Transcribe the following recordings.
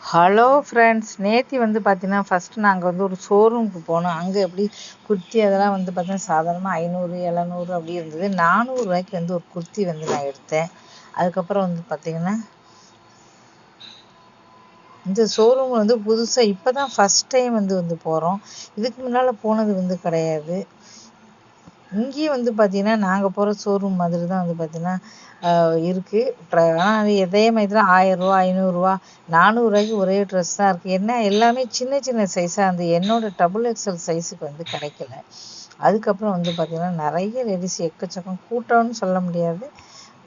Hello friends நேத்தி வந்து பார்த்தீங்கன்னா ஃபஸ்ட்டு நாங்கள் வந்து ஒரு ஷோரூமுக்கு போனோம். அங்கே எப்படி குர்த்தி அதெல்லாம் வந்து பார்த்தீங்கன்னா சாதாரணமாக ஐநூறு எழுநூறு அப்படி இருந்தது. நானூறுரூவாய்க்கு வந்து ஒரு குர்த்தி வந்து நான் எடுத்தேன். அதுக்கப்புறம் வந்து பார்த்தீங்கன்னா இந்த ஷோரூம் வந்து புதுசாக இப்போ தான் ஃபஸ்ட் டைம் வந்து வந்து போகிறோம் இதுக்கு முன்னால் போனது வந்து கிடையாது. இங்கேயும் வந்து பார்த்தீங்கன்னா நாங்கள் போகிற ஷோரூம் மாதிரி தான் வந்து பார்த்தீங்கன்னா இருக்குது ஆனால் இதே மாதிரி தான் ஆயிரரூவா ஐநூறுரூவா நானூறுரூவாய்க்கு ஒரே ட்ரெஸ் தான் இருக்குது என்ன எல்லாமே சின்ன சின்ன சைஸாக இருந்து என்னோடய டபுள் எக்ஸல் சைஸுக்கு வந்து கிடைக்கல. அதுக்கப்புறம் வந்து பார்த்திங்கன்னா நிறைய லேடிஸ் எக்கச்சக்கம் கூட்டம்னு சொல்ல முடியாது.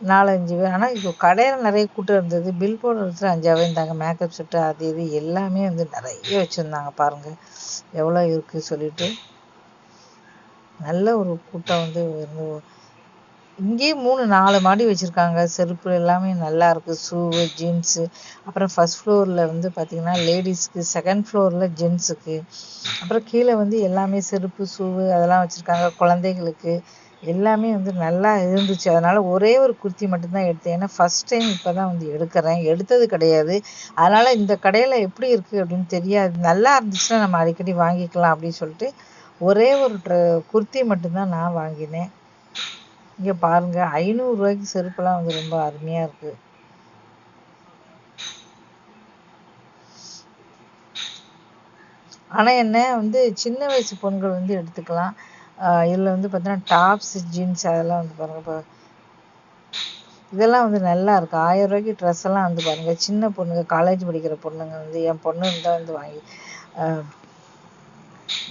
நாலஞ்சு பேர் ஆனால் இப்போ கடையில் நிறைய கூட்டம் இருந்தது. பில் போர்டு இடத்துல அஞ்சாவே இருந்தாங்க. மேக்கப் செட்டு அது இது எல்லாமே வந்து நிறைய வச்சுருந்தாங்க. பாருங்கள் எவ்வளோ இருக்குது சொல்லிட்டு. நல்ல ஒரு கூட்டம் வந்து இருந்து இங்கேயே மூணு நாலு மாடி வச்சுருக்காங்க. செருப்பு எல்லாமே நல்லா இருக்குது ஷூவு ஜீன்ஸு அப்புறம் ஃபஸ்ட் ஃப்ளோரில் வந்து பார்த்திங்கன்னா லேடிஸ்க்கு செகண்ட் ஃப்ளோரில் ஜென்ஸுக்கு அப்புறம் கீழே வந்து எல்லாமே செருப்பு ஷூவு அதெல்லாம் வச்சுருக்காங்க. குழந்தைகளுக்கு எல்லாமே வந்து நல்லா இருந்துச்சு. அதனால் ஒரே ஒரு குர்த்தி மட்டும்தான் எடுத்தேன். ஏன்னா ஃபஸ்ட் டைம் இப்போ தான் வந்து எடுக்கிறேன். எடுத்தது கிடையாது. அதனால் இந்த கடையில் எப்படி இருக்குது அப்படின்னு தெரியாது. நல்லா இருந்துச்சுன்னா நம்ம அடிக்கடி வாங்கிக்கலாம் அப்படின்னு சொல்லிட்டு ஒரே ஒரு ட்ர குர்த்தி மட்டும்தான் நான் வாங்கினேன். இங்கே பாருங்கள் ஐநூறுரூவாய்க்கு செருப்புலாம் வந்து ரொம்ப அருமையாக இருக்குது ஆனால் என்ன வந்து சின்ன வயசு பொண்கள் வந்து எடுத்துக்கலாம். இதில் வந்து பார்த்தீங்கன்னா டாப்ஸ் ஜீன்ஸ் அதெல்லாம் வந்து பாருங்கள் இப்போ இதெல்லாம் வந்து நல்லா இருக்குது ஆயிரம் ரூபாய்க்கு ட்ரெஸ் எல்லாம் வந்து பாருங்கள் சின்ன பொண்ணுங்க காலேஜ் படிக்கிற பொண்ணுங்க வந்து என் பொண்ணு வந்து வாங்கி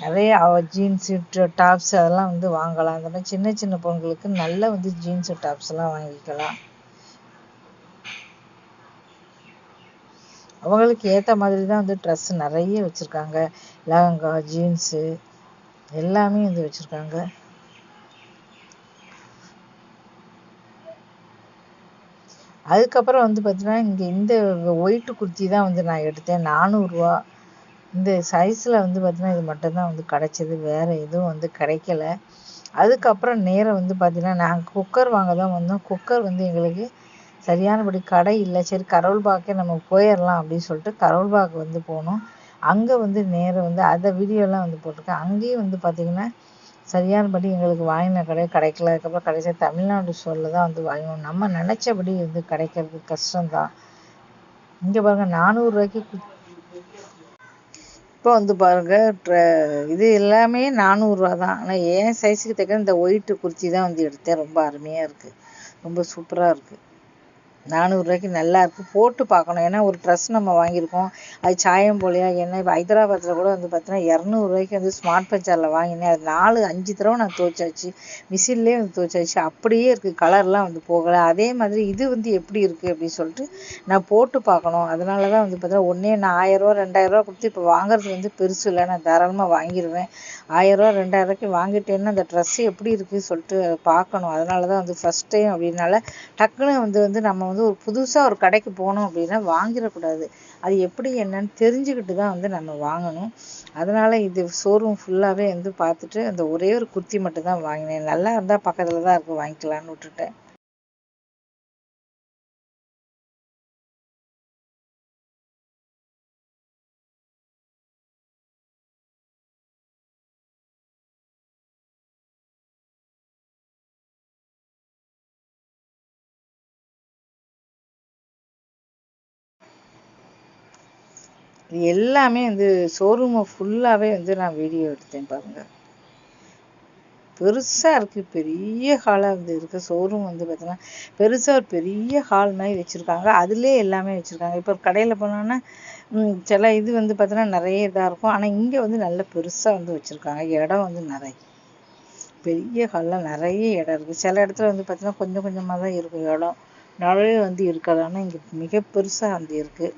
நிறைய ஜீன்ஸு டாப்ஸ் அதெல்லாம் வந்து வாங்கலாம். அந்த மாதிரி சின்ன சின்ன பொண்ணுங்களுக்கு நல்ல வந்து ஜீன்ஸு டாப்ஸ் எல்லாம் வாங்கிக்கலாம். அவங்களுக்கு ஏற்ற மாதிரி தான் வந்து ட்ரெஸ் நிறைய வச்சுருக்காங்க. லெஹங்கா ஜீன்ஸு எல்லாமே வந்து வச்சுருக்காங்க. அதுக்கப்புறம் வந்து பார்த்தீங்கன்னா இங்கே இந்த ஒயிட்டு குர்த்தி தான் வந்து நான் எடுத்தேன். நானூறுரூவா இந்த சைஸில் வந்து பார்த்திங்கன்னா இது மட்டும்தான் வந்து கிடச்சிது. வேறு எதுவும் வந்து கிடைக்கல. அதுக்கப்புறம் நேரம் வந்து பார்த்திங்கன்னா நாங்கள் குக்கர் வாங்க தான் வந்தோம். குக்கர் வந்து எங்களுக்கு சரியானபடி கடை இல்லை. சரி கரோல்பாக்கே நம்ம போயிடலாம் அப்படின்னு சொல்லிட்டு கரோல்பாக் வந்து போனோம். அங்கே வந்து நேரம் வந்து அதை வீடியோலாம் வந்து போட்டிருக்கேன். அங்கேயும் வந்து பார்த்திங்கன்னா சரியானபடி எங்களுக்கு வாங்கின கடை கிடைக்கல. அதுக்கப்புறம் கடைசி தமிழ்நாடு ஸ்டோரில் தான் வந்து வாங்கினோம். நம்ம நினச்சபடி வந்து கிடைக்கிறது கஷ்டம்தான். இங்கே பாருங்கள் நானூறுரூவாய்க்கு இப்போ வந்து பாருங்கள் இது எல்லாமே நானூறுரூவா தான். ஆனால் என் சைஸுக்கு தக்க இந்த ஒயிட்டு குர்த்தி தான் வந்து எடுத்தேன். ரொம்ப அருமையாக இருக்குது ரொம்ப சூப்பராக இருக்குது நானூறுரூவாய்க்கு நல்லா போட்டு பார்க்கணும். ஏன்னா ஒரு ட்ரெஸ் நம்ம வாங்கியிருக்கோம். அது சாயம் போலையா என்ன? இப்போ ஹைதராபாத்தில் கூட வந்து பார்த்தீங்கன்னா இரநூறுவாய்க்கு வந்து ஸ்மார்ட் பஜாரில் வாங்கினேன். அது நாலு அஞ்சு தடவை நான் துவைச்சாச்சு. மிஷின்லேயே வந்து துவைச்சாச்சு. அப்படியே இருக்குது கலர்லாம் வந்து போகலை. அதே மாதிரி இது வந்து எப்படி இருக்குது அப்படின்னு சொல்லிட்டு நான் போட்டு பார்க்கணும். அதனால தான் வந்து பார்த்தீங்கன்னா ஒன்றே நான் ஆயிரரூவா ரெண்டாயிரரூவா கொடுத்து இப்போ வாங்குறது வந்து பெருசு இல்லை. நான் தாராளமாக வாங்கிடுவேன் ஆயிரரூவா ரெண்டாயிரரூவாய்க்கு வாங்கிட்டேன்னா அந்த ட்ரெஸ்ஸு எப்படி இருக்குது சொல்லிட்டு பார்க்கணும். அதனால தான் வந்து ஃபஸ்ட் டைம் அப்படின்னால டக்குன்னு வந்து வந்து நம்ம வந்து ஒரு புதுசாக ஒரு கடைக்கு போனோம் அப்படின்னா வாங்கிடக்கூடாது. அது எப்படி என்னன்னு தெரிஞ்சுக்கிட்டு தான் வந்து நம்ம வாங்கணும். அதனால் இது ஷோரூம் ஃபுல்லாகவே வந்து பார்த்துட்டு அந்த ஒரே ஒரு குர்த்தி மட்டும் தான் வாங்கினேன். நல்லா இருந்தால் பக்கத்தில் தான் இருக்கும் வாங்கிக்கலான்னு விட்டுட்டேன். இது எல்லாமே வந்து ஷோரூமை ஃபுல்லாகவே வந்து நான் வீடியோ எடுத்தேன் பாருங்கள் பெருசாக இருக்குது பெரிய ஹாலாக வந்து இருக்குது ஷோரூம் வந்து பார்த்தீங்கன்னா பெருசாக ஒரு பெரிய ஹால் மாதிரி வச்சுருக்காங்க. அதுலேயே எல்லாமே வச்சுருக்காங்க. இப்போ கடையில் போனோன்னா சில இது வந்து பார்த்தீங்கன்னா நிறைய இதாக இருக்கும். ஆனால் இங்கே வந்து நல்ல பெருசாக வந்து வச்சுருக்காங்க. இடம் வந்து நிறைய. பெரிய ஹாலில் நிறைய இடம் இருக்குது சில இடத்துல வந்து பார்த்தீங்கன்னா கொஞ்சம் கொஞ்சமாக தான் இருக்கும் இடம். நிறைய வந்து இருக்காது. ஆனால் இங்கே மிக பெருசாக வந்து இருக்குது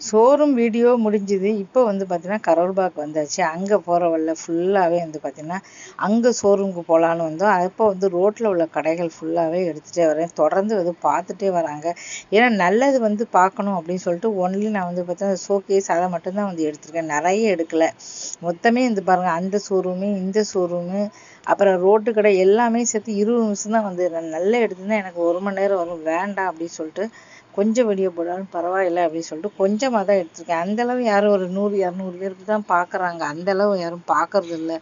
ஷோரூம் வீடியோ முடிஞ்சுது. இப்போ வந்து பார்த்தீங்கன்னா கரோல்பாக் வந்தாச்சு. அங்கே போகிற வழியில் ஃபுல்லாகவே வந்து பார்த்தீங்கன்னா அங்கே ஷோரூமுக்கு போகலான்னு வந்தோம். அப்போ வந்து ரோட்டில் உள்ள கடைகள் ஃபுல்லாகவே எடுத்துகிட்டே வரேன். தொடர்ந்து வந்து பார்த்துட்டே வராங்க. ஏன்னா நல்லது வந்து பார்க்கணும் அப்படின்னு சொல்லிட்டு ஒன்லி நான் வந்து பார்த்தீங்கன்னா ஷோகேஸ் அதை மட்டும்தான் வந்து எடுத்திருக்கேன். நிறைய எடுக்கலை. மொத்தமே வந்து பாருங்கள் அந்த ஷோரூமு இந்த ஷோரூமு அப்புறம் ரோட்டு கடை எல்லாமே சேர்த்து இருபது நிமிஷம் தான் வந்து நான் நல்லா எடுத்திருந்தேன். எனக்கு ஒரு மணி நேரம் வரும். வேண்டாம் அப்படின்னு சொல்லிட்டு கொஞ்சம் வெளியே போடாலும் பரவாயில்ல அப்படின்னு சொல்லிட்டு கொஞ்சமாக தான் எடுத்திருக்கேன். அந்தளவு யாரும் ஒரு நூறு இரநூறு பேருக்கு தான் பார்க்குறாங்க அந்தளவு யாரும் பார்க்கறது இல்லை.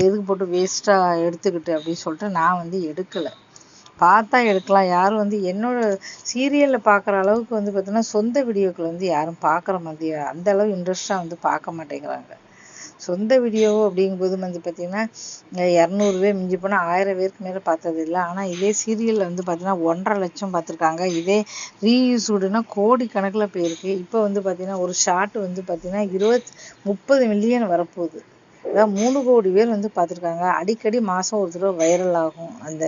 எதுக்கு போட்டு வேஸ்ட்டாக எடுத்துக்கிட்டு அப்படின்னு சொல்லிட்டு நான் வந்து எடுக்கலை. பார்த்தா எடுக்கலாம். யாரும் வந்து என்னோட சீரியலில் பார்க்குற அளவுக்கு வந்து பார்த்தீங்கன்னா சொந்த வீடியோக்கள் வந்து யாரும் பார்க்குற மாதிரி அந்த அளவு இன்ட்ரெஸ்ட்டாக வந்து பார்க்க மாட்டேங்கிறாங்க. சொந்த வீடியோ அப்படிங்கும்போது வந்து பார்த்தீங்கன்னா இரநூறு பேர் மிஞ்சி போனால் ஆயிரம் பேருக்கு மேலே பார்த்தது இல்லை. ஆனால் இதே சீரியலில் வந்து பார்த்திங்கன்னா ஒன்றரை லட்சம் பார்த்துருக்காங்க. இதே ரீயூஸ்டுனா கோடி கணக்கில் போயிருக்கு. இப்போ வந்து பார்த்திங்கன்னா ஒரு ஷார்ட் வந்து பார்த்தீங்கன்னா இருபத் முப்பது மில்லியன் வரப்போகுது. அதாவது மூணு கோடி பேர் வந்து பார்த்துருக்காங்க. அடிக்கடி மாதம் ஒரு தடவை வைரல் ஆகும் அந்த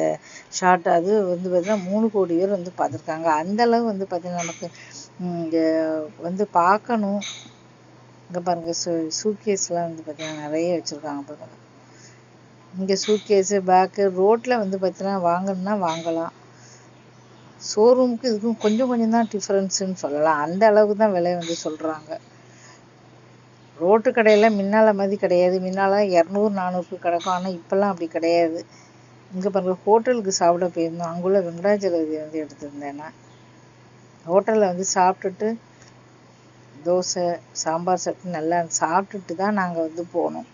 ஷார்ட் அது வந்து பார்த்திங்கன்னா மூணு கோடி பேர் வந்து பார்த்துருக்காங்க. அந்தளவு வந்து பார்த்திங்கன்னா நமக்கு வந்து பார்க்கணும். இங்கே பாருங்கள் சூ சூட்கேஸ்லாம் வந்து பார்த்தீங்கன்னா நிறைய வச்சுருக்காங்க பாருங்கள் இங்கே சூட்கேஸு பேக்கு ரோட்டில் வந்து பார்த்தீங்கன்னா வாங்கணும்னா வாங்கலாம். ஷோரூமுக்கு இதுக்கும் கொஞ்சம் கொஞ்சம் தான் டிஃப்ரென்ஸுன்னு சொல்லலாம். அந்த அளவுக்கு தான் விலை வந்து சொல்கிறாங்க ரோட்டு கடையில் முன்னால் மாதிரி கிடையாது. முன்னால் இரநூறு நானூறுக்கு கிடக்கும். ஆனால் இப்போல்லாம் அப்படி கிடையாது. இங்கே பாருங்கள் ஹோட்டலுக்கு சாப்பிட போயிருந்தோம். அங்குள்ள வெங்கடாஜலபதி வந்து எடுத்திருந்தேன் நான். ஹோட்டலில் வந்து சாப்பிட்டுட்டு தோசை சாம்பார் சட்னி நல்லா சாப்பிட்டுட்டு தான் நாங்கள் வந்து போனோம்.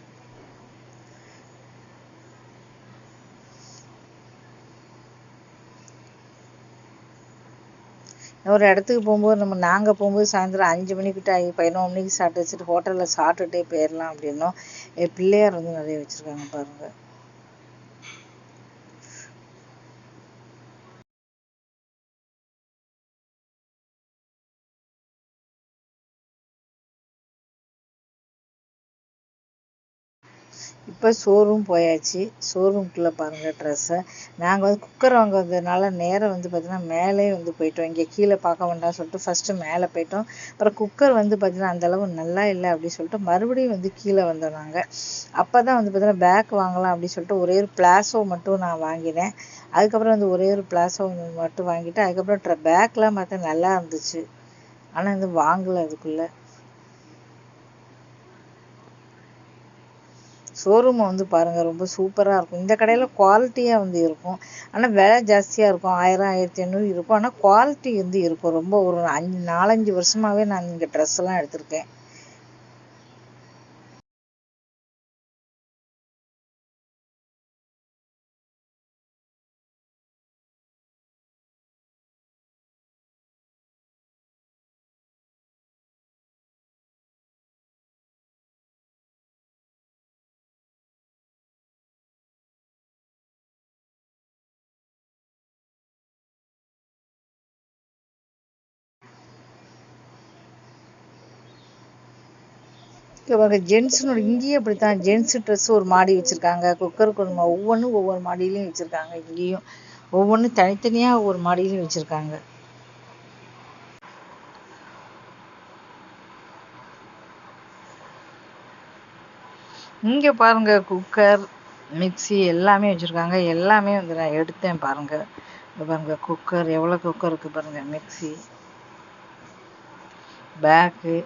ஒரு இடத்துக்கு போகும்போது நம்ம நாங்கள் போகும்போது சாயந்தரம் அஞ்சு மணிக்கிட்ட ஆகி பதினொன்று மணிக்கு சாப்பிட்டு வச்சுட்டு ஹோட்டலில் சாப்பிட்டுட்டே போயிடலாம் அப்படின்னோம். என் பிள்ளையார் வந்து நிறைய வச்சுருக்காங்க பாருங்கள் இப்போ ஷோரூம் போயாச்சு. ஷோரூம்குள்ளே பாருங்கள் ட்ரெஸ்ஸை நாங்கள் வந்து குக்கர் வாங்குறதுனால நேரம் வந்து பார்த்திங்கன்னா மேலே வந்து போயிட்டோம். இங்கே கீழே பார்க்க வேண்டாம்னு சொல்லிட்டு ஃபஸ்ட்டு மேலே போயிட்டோம். அப்புறம் குக்கர் வந்து பார்த்திங்கன்னா அந்தளவு நல்லா இல்லை அப்படின்னு சொல்லிட்டு மறுபடியும் வந்து கீழே வந்தோம் நாங்கள் அப்போ தான் வந்து பார்த்திங்கன்னா பேக் வாங்கலாம் அப்படின்னு சொல்லிட்டு ஒரே ஒரு பிளாஸோ மட்டும் நான் வாங்கினேன். அதுக்கப்புறம் வந்து ஒரே ஒரு பிளாஸோ மட்டும் வாங்கிட்டு அதுக்கப்புறம் ட்ர பேக்லாம் பார்த்தா நல்லா இருந்துச்சு. ஆனால் வந்து வாங்கலை அதுக்குள்ளே. ஷோரூமை வந்து பாருங்கள் ரொம்ப சூப்பராக இருக்கும். இந்த கடையில் குவாலிட்டியாக வந்து இருக்கும். ஆனால் விலை ஜாஸ்தியாக இருக்கும். ஆயிரம் ஆயிரத்தி ஐநூறு இருக்கும். ஆனால் குவாலிட்டி வந்து இருக்கும். ரொம்ப ஒரு அஞ்சு நாலஞ்சு வருஷமாகவே நான் இங்கே ட்ரெஸ் எல்லாம் எடுத்திருக்கேன். பாருங்க ஜென்ஸுனோட இங்கேயும் அப்படி தான் ஜென்ஸு ட்ரெஸ் ஒரு மாடி வச்சுருக்காங்க. குக்கர் குடும்பம் ஒவ்வொன்றும் ஒவ்வொரு மாடியிலையும் வச்சுருக்காங்க. இங்கேயும் ஒவ்வொன்றும் தனித்தனியாக ஒவ்வொரு மாடியிலையும் வச்சுருக்காங்க. இங்கே பாருங்க குக்கர் மிக்சி எல்லாமே வச்சுருக்காங்க. எல்லாமே வந்து நான் எடுத்தேன் பாருங்கள் இங்கே பாருங்கள் குக்கர் எவ்வளோ குக்கர் இருக்குது பாருங்கள் மிக்சி பேக்கு.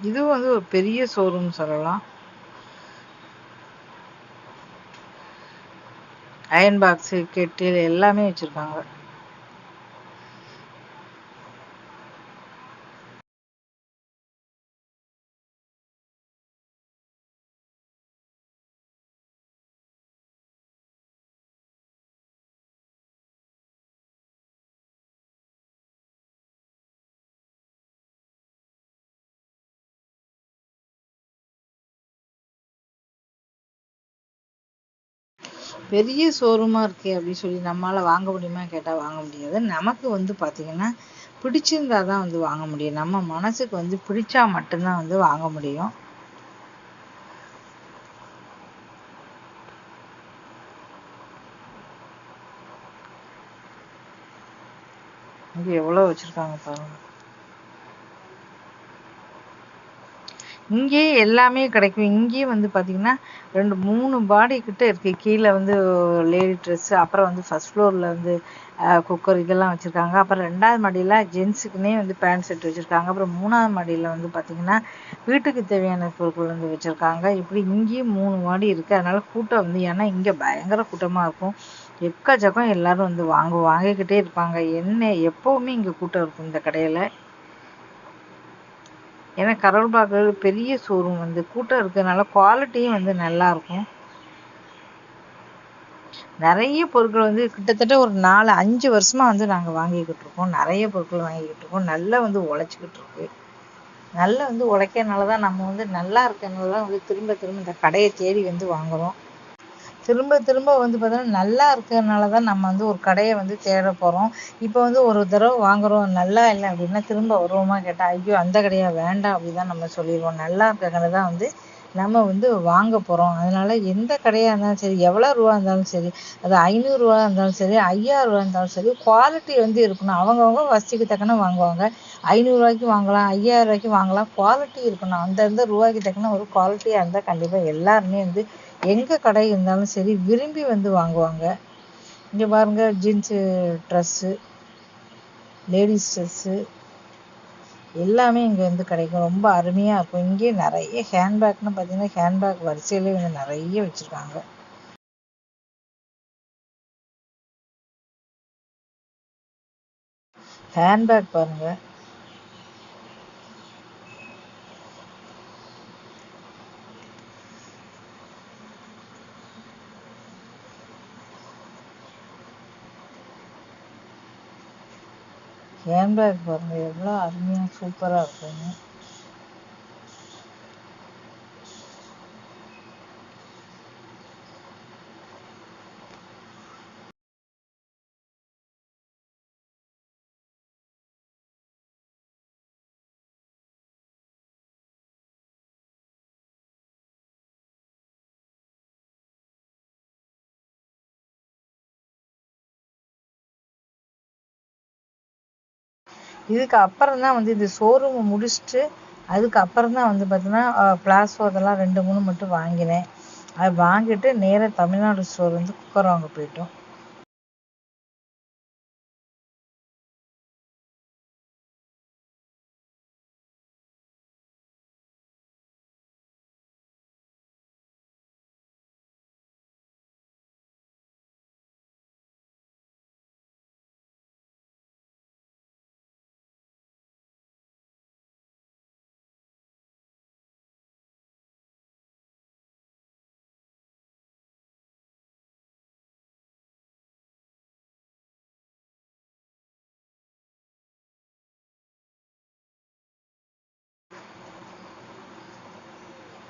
இது வந்து ஒரு பெரிய ஷோரூம் சொல்லலாம். அயன் பாக்ஸு கெட்டில் எல்லாமே வச்சுருக்காங்க. பெரிய ஷோரூமாக இருக்கே அப்படின்னு சொல்லி நம்மளால் வாங்க முடியுமா கேட்டால் வாங்க முடியாது. நமக்கு வந்து பார்த்திங்கன்னா பிடிச்சிருந்தா தான் வந்து வாங்க முடியும். நம்ம மனசுக்கு வந்து பிடிச்சா மட்டும்தான் வந்து வாங்க முடியும். இங்கே எவ்வளோ வச்சுருக்காங்க பாருங்க. இங்கேயே எல்லாமே கிடைக்கும். இங்கேயே வந்து பார்த்தீங்கன்னா ரெண்டு மூணு பாடி கிட்ட இருக்குது கீழே வந்து லேடி ட்ரெஸ்ஸு அப்புறம் வந்து ஃபஸ்ட் ஃப்ளோரில் வந்து குக்கர் இதெல்லாம் வச்சுருக்காங்க. அப்புறம் ரெண்டாவது மாடியில் ஜென்ஸுக்குன்னே வந்து பேண்ட் செட் வச்சுருக்காங்க. அப்புறம் மூணாவது மாடியில் வந்து பார்த்திங்கன்னா வீட்டுக்கு தேவையான பொருட்கள் வந்து வச்சுருக்காங்க. இப்படி இங்கேயும் மூணு மாடி இருக்குது அதனால் கூட்டம் வந்து ஏன்னா இங்கே பயங்கர கூட்டமாக இருக்கும். எக்கச்சக்கம் எல்லோரும் வந்து வாங்க வாங்கிக்கிட்டே இருப்பாங்க. என்ன எப்போவுமே இங்கே கூட்டம் இருக்கும் இந்த கடையில். ஏன்னா கரோல்பாகு பெரிய ஷோரூம் வந்து. கூட்டம் இருக்கிறதுனால குவாலிட்டியும் வந்து நல்லாயிருக்கும் நிறைய பொருட்கள் வந்து கிட்டத்தட்ட ஒரு நாலு அஞ்சு வருஷமாக வந்து நாங்கள் வாங்கிக்கிட்டு இருக்கோம். நிறைய பொருட்கள் வாங்கிக்கிட்டு இருக்கோம். நல்லா வந்து உழைச்சிக்கிட்டு இருக்கு. நல்லா வந்து உழைக்கிறனால தான் நம்ம வந்து நல்லா இருக்கிறனால தான் வந்து திரும்ப திரும்ப இந்த கடையை தேடி வந்து வாங்குகிறோம் திரும்ப திரும்ப வந்து பார்த்தோன்னா நல்லா இருக்கிறதுனால தான் நம்ம வந்து ஒரு கடையை வந்து தேட போகிறோம் இப்போ வந்து ஒரு தடவை வாங்குகிறோம் நல்லா இல்லை அப்படின்னா திரும்ப வருவோமா கேட்டால் ஐயோ அந்த கடையாக வேண்டாம் அப்படி தான் நம்ம சொல்லிடுவோம். நல்லா இருக்கிற கடை தான் வந்து நம்ம வந்து வாங்க போகிறோம் அதனால் எந்த கடையாக இருந்தாலும் சரி எவ்வளோ ரூபா இருந்தாலும் சரி அது ஐநூறுரூவா இருந்தாலும் சரி ஐயாயிரரூவா இருந்தாலும் சரி குவாலிட்டி வந்து இருக்கணும். அவங்கவுங்க வசதிக்கு தக்கன வாங்குவாங்க. ஐநூறுரூவாய்க்கு வாங்கலாம் ஐயாயிரம் ரூபாய்க்கு வாங்கலாம் குவாலிட்டி இருக்கணும். அந்தந்த ரூபாய்க்கு தக்கன ஒரு குவாலிட்டியாக இருந்தால் கண்டிப்பாக எல்லாருமே வந்து எங்கே கடை இருந்தாலும் சரி விரும்பி வந்து வாங்குவாங்க. இங்கே பாருங்கள் ஜீன்ஸு ட்ரெஸ்ஸு லேடிஸ் ட்ரெஸ்ஸு எல்லாமே இங்கே வந்து கிடைக்கும். ரொம்ப அருமையாக இருக்கும். இங்கே நிறைய ஹேண்ட்பேக்னு பார்த்தீங்கன்னா ஹேண்ட்பேக் வரிசையிலே வந்து நிறைய வச்சுருக்காங்க. ஹேண்ட்பேக் பாருங்கள் ஹேண்ட்பேக் பாருங்கள் எவ்வளோ அருமையாக சூப்பராக இருக்குங்க இதுக்கு அப்புறம் தான் வந்து இந்த ஷோரூமை முடிச்சுட்டு அதுக்கப்புறம் தான் வந்து பார்த்தீங்கன்னா பிளாஸோ அதெல்லாம் ரெண்டு மூணு மட்டும் வாங்கினேன். அது வாங்கிட்டு நேராக தமிழ்நாடு ஸ்டோர் வந்து குக்கர் வாங்க போயிட்டோம்.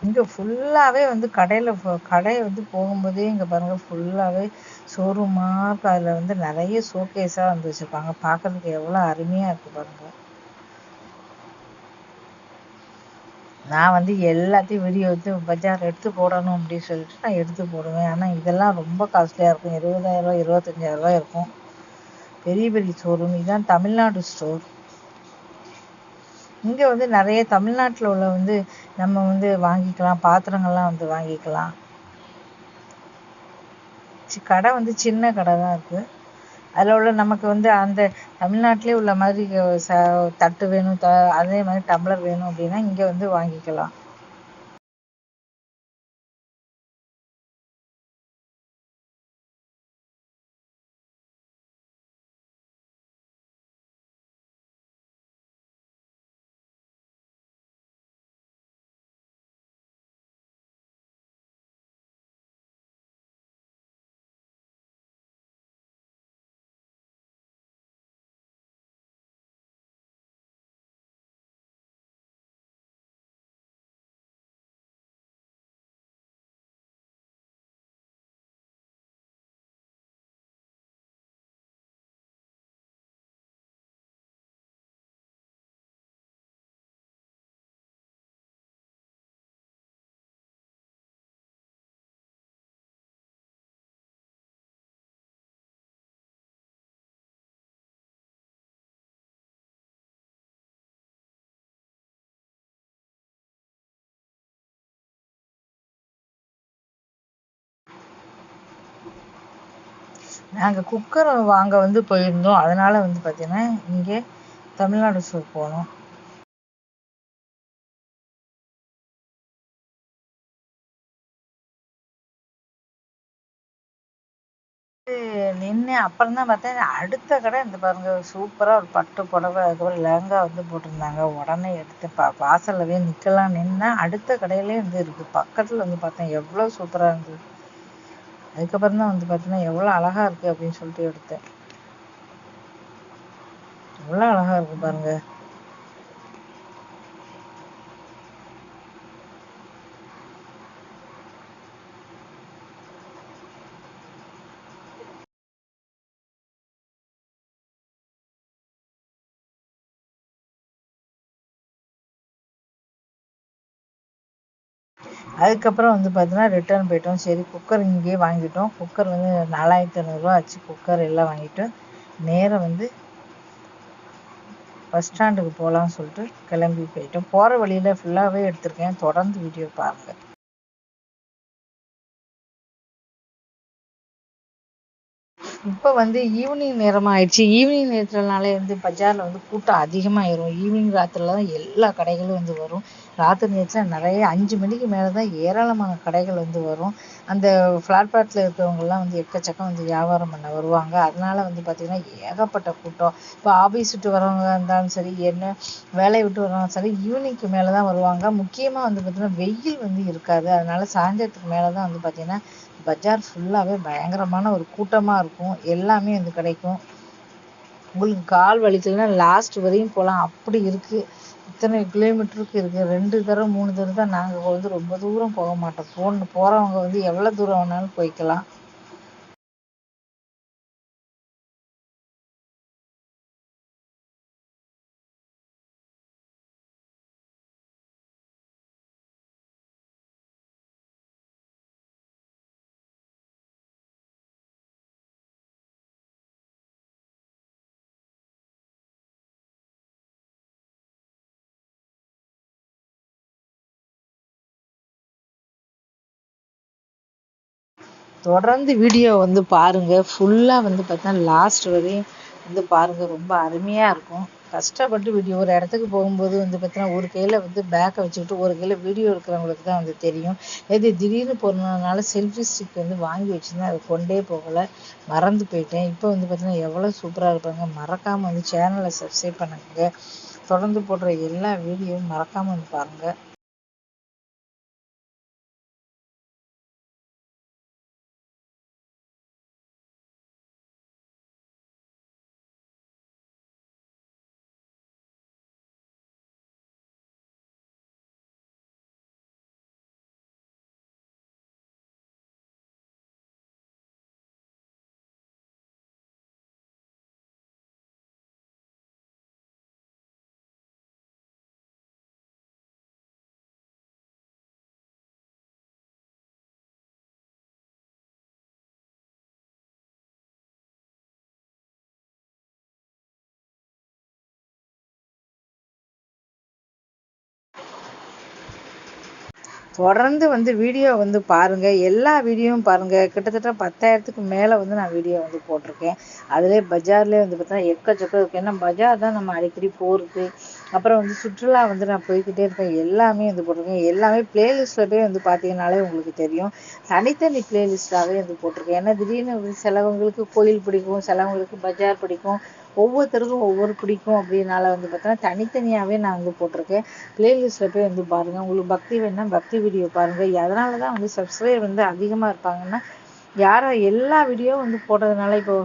இங்கே ஃபுல்லாகவே வந்து கடையில் கடை வந்து போகும்போதே இங்கே பாருங்கள் ஃபுல்லாகவே ஷோரூமாக இருக்கும் அதில் வந்து நிறைய ஷோகேஸாக வந்து வச்சுருப்பாங்க. பார்க்குறதுக்கு எவ்வளோ அருமையாக இருக்குது பாருங்கள் நான் வந்து எல்லாத்தையும் வீடியோ எடுத்து பஜார் எடுத்து போடணும் அப்படின்னு சொல்லிட்டு நான் எடுத்து போடுவேன். ஆனால் இதெல்லாம் ரொம்ப காஸ்ட்லியாக இருக்கும். இருபதாயிரரூவா இருபத்தஞ்சாயிரரூவா இருக்கும். பெரிய பெரிய ஷோரூம் இதுதான் தமிழ்நாடு ஸ்டோர் இங்கே வந்து நிறைய தமிழ்நாட்டில் உள்ள வந்து நம்ம வந்து வாங்கிக்கலாம் பாத்திரங்கள்லாம் வந்து வாங்கிக்கலாம். கடை வந்து சின்ன கடை தான் இருக்குது அதில் உள்ள நமக்கு வந்து அந்த தமிழ்நாட்டிலே உள்ள மாதிரி ச தட்டு வேணும் த அதே மாதிரி டம்ளர் வேணும் அப்படின்னா இங்கே வந்து வாங்கிக்கலாம். நாங்கள் குக்கர் வாங்க வந்து போயிருந்தோம். அதனால் வந்து பார்த்தீங்கன்னா இங்கே தமிழ்நாடு ஸ்டோர் போனோம். நின்று அப்புறம் தான் பார்த்தேன் அடுத்த கடை இந்த பாருங்க சூப்பராக ஒரு பட்டு புடவை அதுக்கப்புறம் லெஹங்கா வந்து போட்டிருந்தாங்க. உடனே எடுத்து பா வாசல்லவே நிற்கலாம் நின்னா அடுத்த கடையிலே வந்து இருக்குது பக்கத்தில் வந்து பார்த்தேன் எவ்வளோ சூப்பராக இருந்தது. அதுக்கப்புறம் தான் வந்து பார்த்தீங்கன்னா எவ்வளோ அழகாக இருக்குது அப்படின்னு சொல்லிட்டு எடுத்தேன். எவ்வளோ அழகாக இருக்குது பாருங்கள் அதுக்கப்புறம் வந்து பார்த்தீங்கன்னா ரிட்டர்ன் போயிட்டோம். சரி குக்கர் இங்கேயே வாங்கிட்டோம். குக்கர் வந்து நாலாயிரத்தி ஐநூறுரூவா ஆச்சு. குக்கர் எல்லாம் வாங்கிட்டு நேராக வந்து பஸ் ஸ்டாண்டுக்கு போகலான்னு சொல்லிட்டு கிளம்பி போயிட்டோம். போகிற வழியில் ஃபுல்லாகவே எடுத்திருக்கேன். தொடர்ந்து வீடியோ பாருங்கள் இப்போ வந்து ஈவினிங் நேரமாக ஆயிடுச்சு. ஈவினிங் நேரத்துலனாலே வந்து பஜாரில் வந்து கூட்டம் அதிகமாகிடும் ஈவினிங் ராத்திரில தான் எல்லா கடைகளும் வந்து வரும். ராத்திரி நேரத்தில் நிறைய அஞ்சு மணிக்கு மேலே தான் ஏராளமான கடைகள் வந்து வரும். அந்த ஃப்ளாட்பாட்டில் இருக்கிறவங்கெல்லாம் வந்து எக்கச்சக்கம் வந்து வியாபாரம் பண்ண வருவாங்க. அதனால வந்து பார்த்திங்கன்னா ஏகப்பட்ட கூட்டம். இப்போ ஆஃபீஸ் விட்டு வரவங்க இருந்தாலும் சரி என்ன வேலையை விட்டு வரவங்க சரி ஈவினிங்க்கு மேலே தான் வருவாங்க. முக்கியமாக வந்து பார்த்திங்கன்னா வெயில் வந்து இருக்காது. அதனால சாயந்தரத்துக்கு மேலே தான் வந்து பார்த்திங்கன்னா பஜார் ஃபுல்லாகவே பயங்கரமான ஒரு கூட்டமாக இருக்கும். எல்லாமே வந்து கிடைக்கும். உங்களுக்கு கால் வலிக்கலைன்னா லாஸ்ட் வரையும் போகலாம் அப்படி இருக்குது இத்தனை கிலோமீட்டருக்கு இருக்குது ரெண்டு தடவை மூணு தடவை தான் நாங்கள் வந்து ரொம்ப தூரம் போக மாட்டோம். போன போகிறவங்க வந்து எவ்வளோ தூரம் வேணாலும் போய்க்கலாம். தொடர்ந்து வீடியோ வந்து பாருங்கள் ஃபுல்லாக வந்து பார்த்தீங்கன்னா லாஸ்ட் வரையும் வந்து பாருங்கள் ரொம்ப அருமையாக இருக்கும். கஷ்டப்பட்டு வீடியோ ஒரு இடத்துக்கு போகும்போது வந்து பார்த்தீங்கன்னா ஒரு கையில் வந்து பேக்கை வச்சுக்கிட்டு ஒரு கையில் வீடியோ எடுக்கிறவங்களுக்கு தான் வந்து தெரியும். எது திடீர்னு போகிறதுனால செல்ஃபி ஸ்டிக் வந்து வாங்கி வச்சுருந்தேன். அதை கொண்டே போகலை. மறந்து போயிட்டேன். இப்போ வந்து பார்த்தீங்கன்னா எவ்வளோ சூப்பராக இருப்பாங்க. மறக்காமல் வந்து சேனலை சப்ஸ்கிரைப் பண்ணுங்க. தொடர்ந்து போடுற எல்லா வீடியோவும் மறக்காமல் வந்து பாருங்கள் தொடர்ந்து வந்து வீடியோ வந்து பாருங்கள் எல்லா வீடியோவும் பாருங்கள் கிட்டத்தட்ட பத்தாயிரத்துக்கு மேலே வந்து நான் வீடியோ வந்து போட்டிருக்கேன். அதிலே பஜார்லேயே வந்து பார்த்தா எக்கச்சக்கம் இருக்குது ஏன்னா பஜார் தான் நம்ம அடிக்கடி போகிறது அப்புறம் வந்து சுற்றுலா வந்து நான் போய்கிட்டே இருப்பேன். எல்லாமே வந்து போட்டிருக்கேன். எல்லாமே பிளேலிஸ்ட்டில் போய் வந்து பார்த்தீங்கனாலே உங்களுக்கு தெரியும். தனித்தனி பிளேலிஸ்ட்டாகவே வந்து போட்டிருக்கேன். ஏன்னா திடீர்னு சிலவங்களுக்கு கோயில் பிடிக்கும் சிலவங்களுக்கு பஜார் பிடிக்கும். ஒவ்வொருத்தருக்கும் ஒவ்வொரு பிடிக்கும் அப்படின்னால வந்து பார்த்தோன்னா தனித்தனியாகவே நான் வந்து போட்டிருக்கேன். பிளேலிஸ்ட்டில் போய் வந்து பாருங்கள் உங்களுக்கு பக்தி வேணுன்னா பக்தி வீடியோ பாருங்கள் அதனால தான் வந்து சப்ஸ்கிரைபர் வந்து அதிகமாக இருப்பாங்கன்னா யாரோ எல்லா வீடியோ வந்து போட்டதுனால இப்போ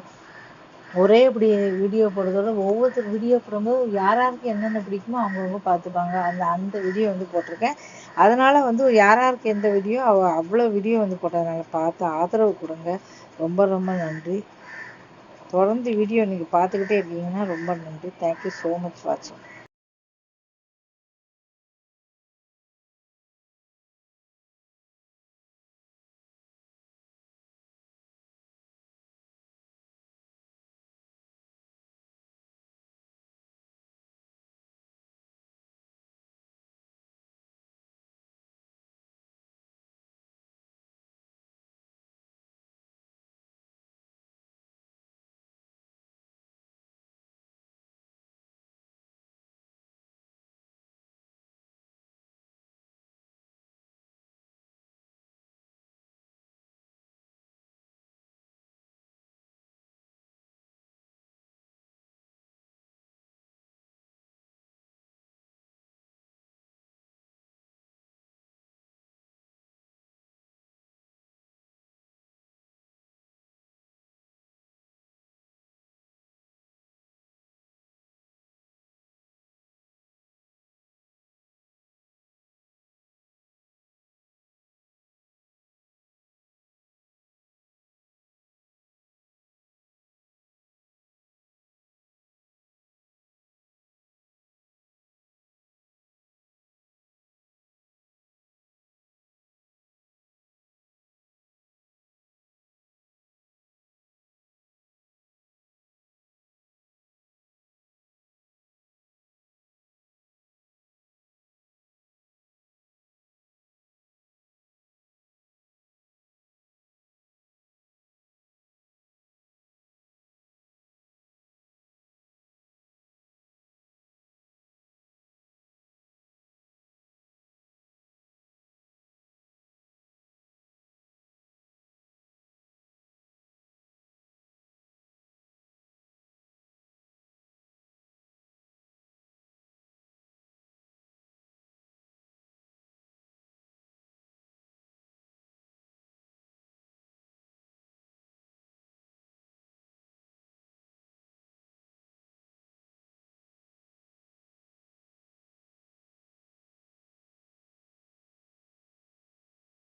ஒரே இப்படி வீடியோ போடுறதோட ஒவ்வொருத்தர் வீடியோ போடும்போது யார் யாருக்கு என்னென்ன பிடிக்குமோ அவங்கவுங்க பார்த்துப்பாங்க. அந்த அந்த வீடியோ வந்து போட்டிருக்கேன். அதனால் வந்து யார் யாருக்கு எந்த வீடியோ அவ அவ்வளோ வீடியோ வந்து போட்டதுனால பார்த்து ஆதரவு கொடுங்க. ரொம்ப ரொம்ப நன்றி. தொடர்ந்து வீடியோ நீங்கள் பார்த்துக்கிட்டே இருக்கீங்கன்னா ரொம்ப நன்றி. தேங்க்யூ ஸோ மச் வாட்சிங்